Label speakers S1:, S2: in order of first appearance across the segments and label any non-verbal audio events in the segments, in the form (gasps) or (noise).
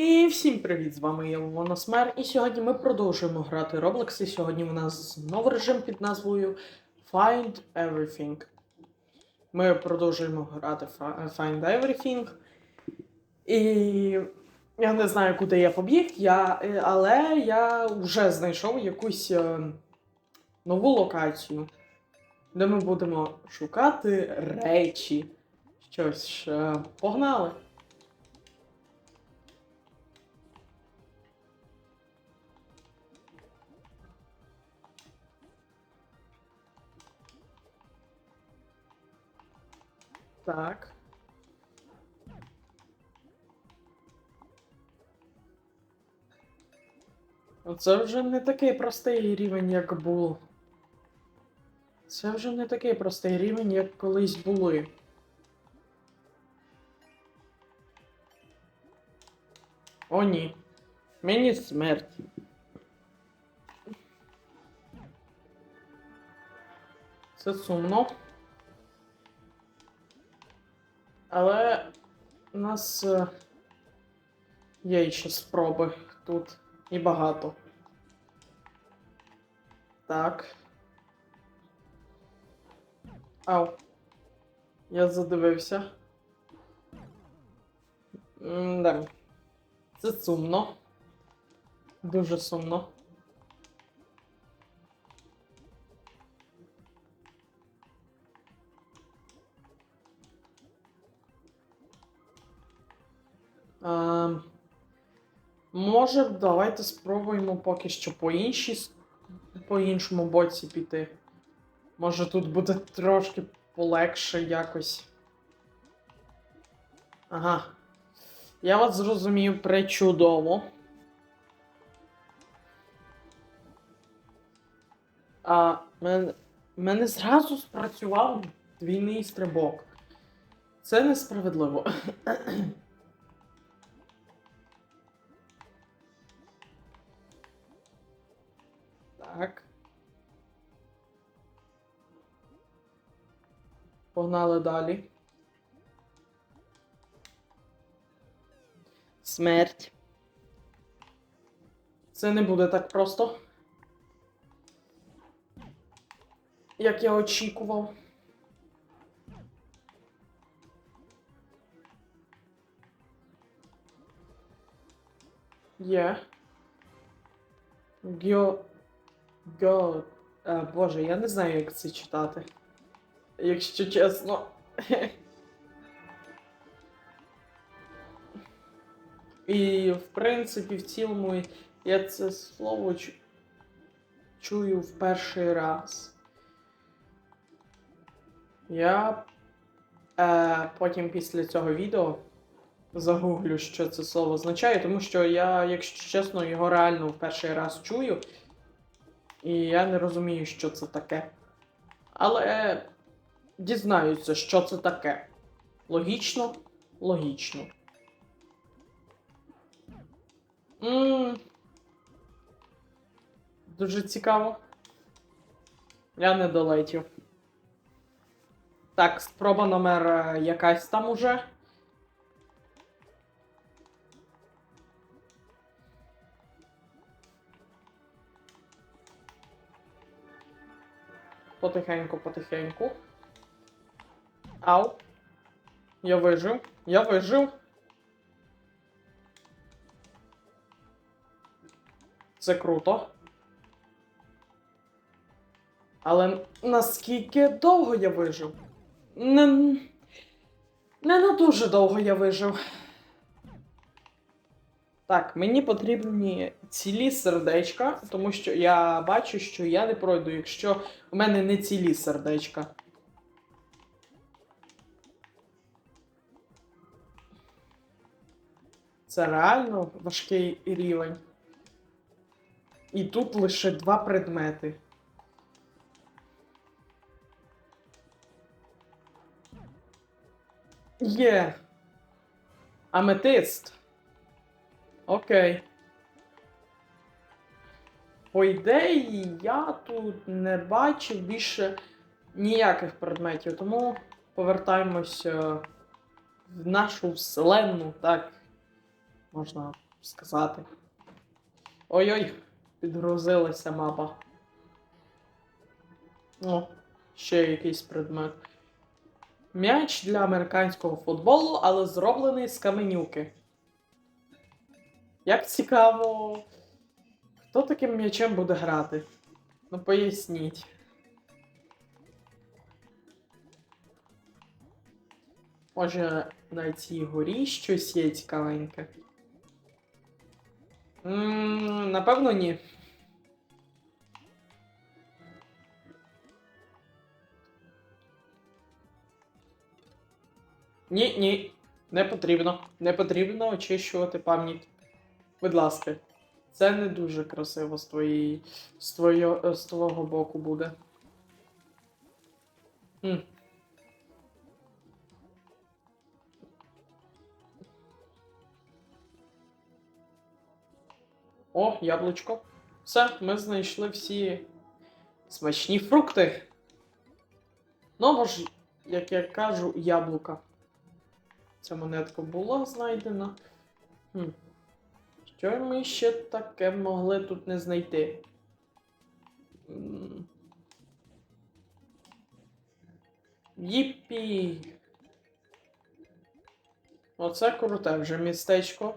S1: І всім привіт! З вами я Воносмер, і сьогодні ми продовжуємо грати Roblox. І сьогодні у нас знову режим під назвою Find Everything. Ми продовжуємо грати Find Everything. І я не знаю, куди я побіг, я, але я вже знайшов якусь е, нову локацію, де ми будемо шукати речі. Щось. е, Погнали! Так. Це вже не такий простий рівень, як був. Це вже не такий простий рівень, як колись були. О, ні. Мені смерть. Це сумно. Але у нас е, є ще спроби тут і багато. Так. Ау. Я задивився. М-да. Це сумно. Дуже сумно. Може, давайте спробуємо поки що по іншій, по іншому боці піти. Може тут буде трошки полегше якось. Ага. Я вас зрозумів пречудово. А мене, мене зразу спрацював двійний стрибок. Це несправедливо. Погнали далі. Смерть. Це не буде так просто. Як я очікував. Є. Гьо. Гьо. А, Боже, я не знаю, як це читати. Якщо чесно. І, в принципі, в цілому я це слово чу- чую в перший раз. Я е, потім після цього відео загуглю, що це слово означає, тому що я, якщо чесно, його реально в перший раз чую. І я не розумію, що це таке. Але дізнаюся, що це таке. Логічно? Логічно. м Дуже цікаво. Я не долетів. Так, спроба номер е, якась там уже. Потихеньку, потихеньку. Ау. Я вижив. Я вижив. Це круто. Але наскільки довго я вижив? Не. Не на дуже довго я вижив. Так, мені потрібні цілі сердечка, тому що я бачу, що я не пройду, якщо у мене не цілі сердечка. Це реально важкий рівень. І тут лише два предмети. Є. Аметист. Окей. По ідеї, я тут не бачив більше ніяких предметів, тому повертаємось е, в нашу вселенну, так можна сказати. Ой-ой, підгрузилася мапа. О, ще якийсь предмет. М'яч для американського футболу, але зроблений з каменюки. Як цікаво, хто таким м'ячем буде грати? Ну поясніть. Може, на цій горі щось є цікавеньке? М, Напевно, ні. Ні, ні, не потрібно. Не потрібно очищувати пам'ять. Будь ласка. Це не дуже красиво з твоєї. з, твого боку буде. О, яблучко. Все, ми знайшли всі смачні фрукти. Ну, або ж, як я кажу, яблука. Ця монетка була знайдена. Хм. Що ми ще таке могли тут не знайти? М. Оце круте вже містечко.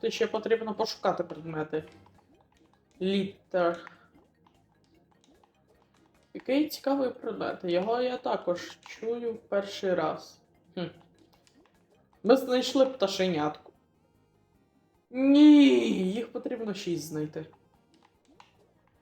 S1: Тут ще потрібно пошукати предмети. Літер. Який цікавий предмет. Його я також чую в перший раз. Хм. Ми знайшли пташенятку. Ні, їх потрібно шість знайти.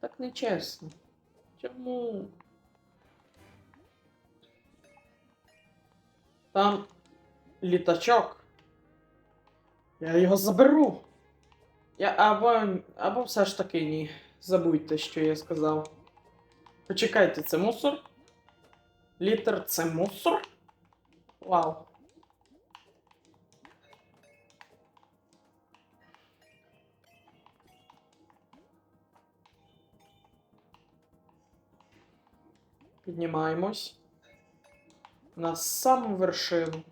S1: Так нечесно. Чому? Там літачок. Я його заберу. Я або, або все ж таки ні. Забудьте, що я сказав. Почекайте, це мусор? Літер це мусор? Вау. Піднімаємось. На саму вершину.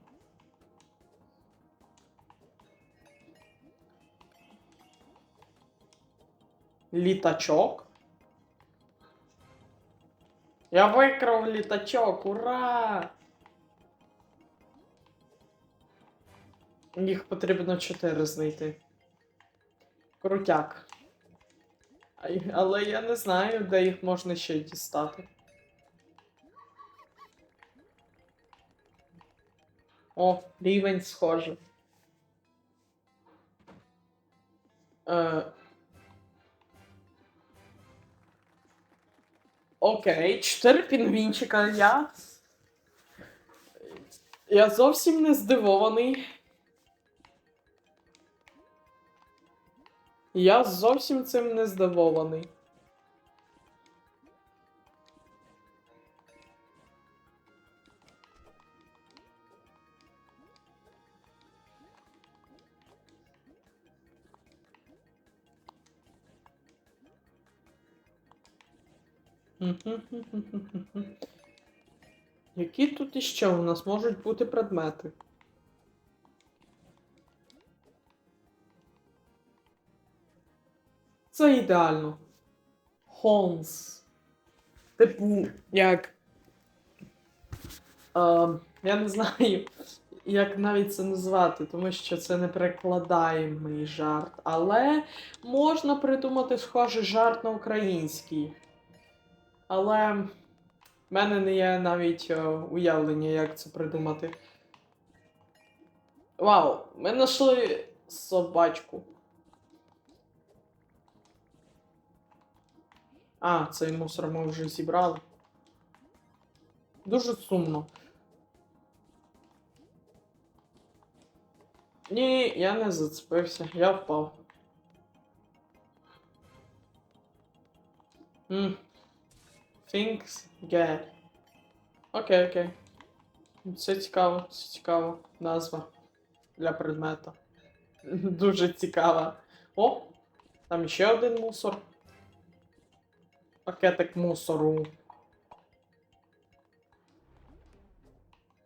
S1: Літачок. Я викрав літачок, ура! Їх потрібно чотири знайти. Крутяк. Але я не знаю, де їх можна ще дістати. О, рівень схожий. Е, Окей, чотири пінгвінчика. Я. Я зовсім не здивований. Я зовсім цим не здивований. Які тут іще у нас можуть бути предмети? Це ідеально. Холмс. Типу, як. Е, я не знаю, як навіть це назвати, тому що це не перекладаємий жарт. Але можна придумати схожий жарт на український. Але в мене не є навіть е, уявлення, як це придумати. Вау, ми знайшли собачку. А, цей мусор ми вже зібрали. Дуже сумно. Ні, я не зацепився, я впав. Things get. Окей, окей. Це цікаво, це цікаво. Назва для предмета. (laughs) Дуже цікава. О! Там ще один мусор. пакетик мусору.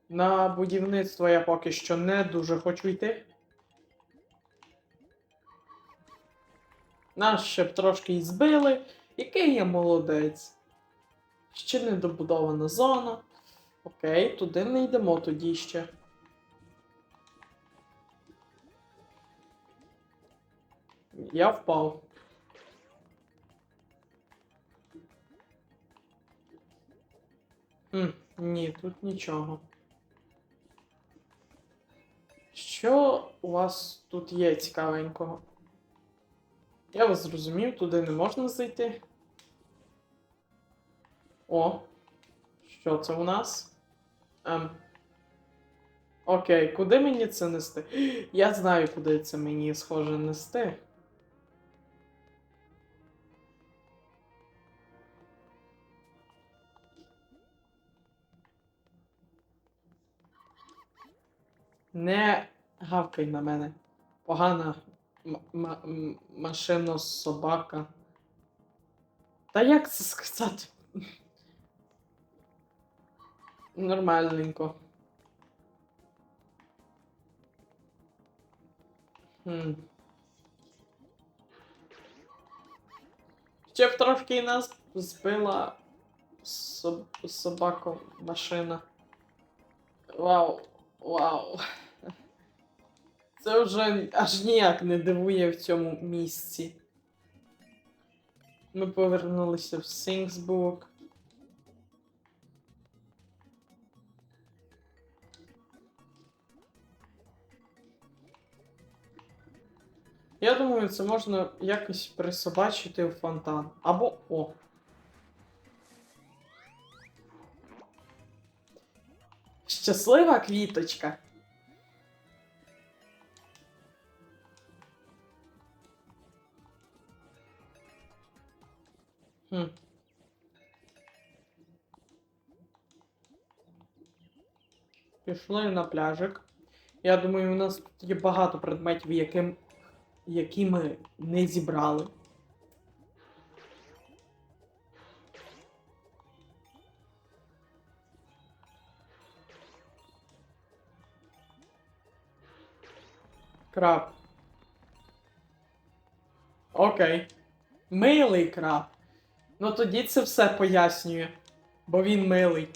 S1: На будівництво я поки що не дуже хочу йти. Нас ще б трошки і збили. Який я молодець. Ще не добудована зона. Окей, туди не йдемо тоді ще. Я впав. М, ні, тут нічого. Що у вас тут є цікавенького? Я вас зрозумів, туди не можна зайти. О, що це у нас? Ем. Окей, куди мені це нести? (gasps) Я знаю, куди це мені схоже нести. Не гавкай на мене. Погана машина собака. Та як це сказати? Нормальненько. Хм. Ще б трошки і нас збила соб- собака машина. Вау, вау. Це вже аж ніяк не дивує в цьому місці. Ми повернулися в Сінгсбург. Я думаю, це можна якось присобачити в фонтан. Або о. Щаслива квіточка. Хм. Пішли на пляжик. Я думаю, у нас тут є багато предметів, яким, які ми не зібрали. Краб. Окей. Милий краб. Ну тоді це все пояснює. Бо він милий.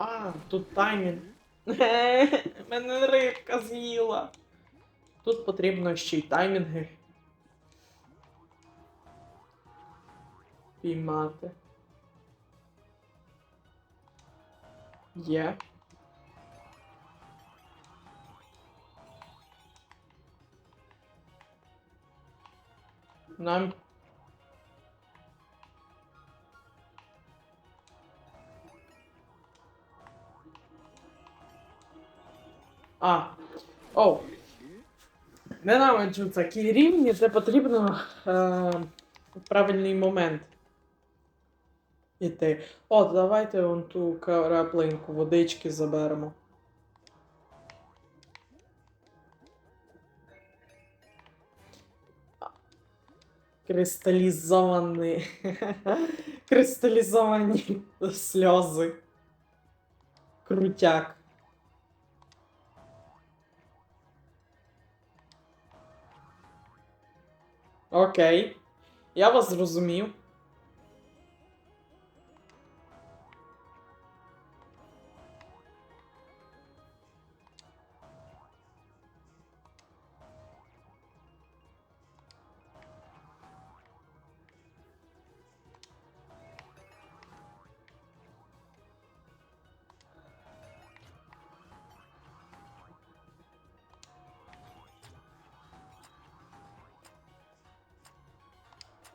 S1: А, тут таймінг. Мене рибка з'їла. Тут потрібно ще й таймінги. Піймати. Є. Нам. А. О. Ненавиджу такі рівні, де потрібно е, правильний момент іти. О, давайте вон ту краплинку водички заберемо. Кристалізовані. (laughs) Кристалізовані сльози. Крутяк. Окей. Я вас зрозумів.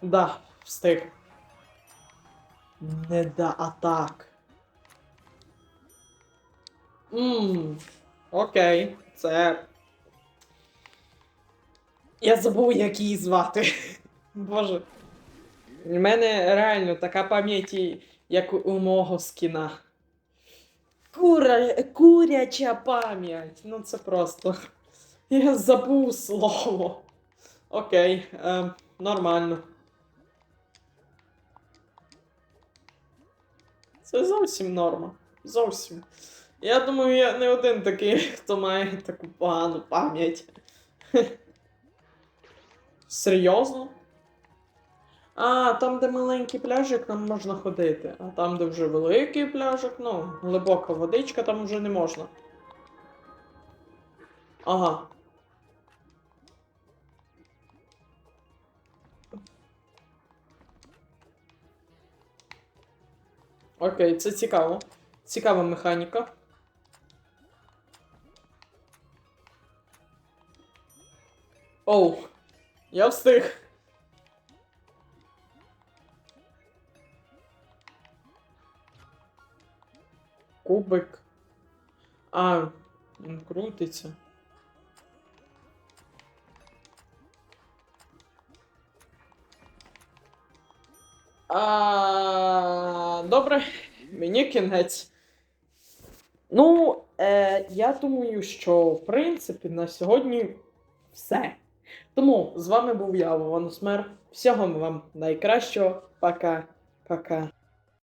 S1: Да, встиг. Не да, а так. Ммм. Окей, це. Я забув, як її звати. (laughs) Боже. У мене реально така пам'ять, як у мого скіна. Кура... Куряча пам'ять. Ну це просто. Я забув слово. Окей, е, нормально. Це зовсім норма. Зовсім. Я думаю, я не один такий, хто має таку погану пам'ять. (laughs) Серйозно? А, там, де маленький пляжик, там можна ходити. А там, де вже великий пляжик, ну, глибока водичка, там вже не можна. Ага. Окей, це цікаво. Цікава механіка. Оу, я встиг. Кубик. А, він крутиться. А, добре, мені кінець. Ну, е, я думаю, що в принципі на сьогодні все. Тому з вами був я, Вован Смер. Всього вам найкращого. Пока. Пока.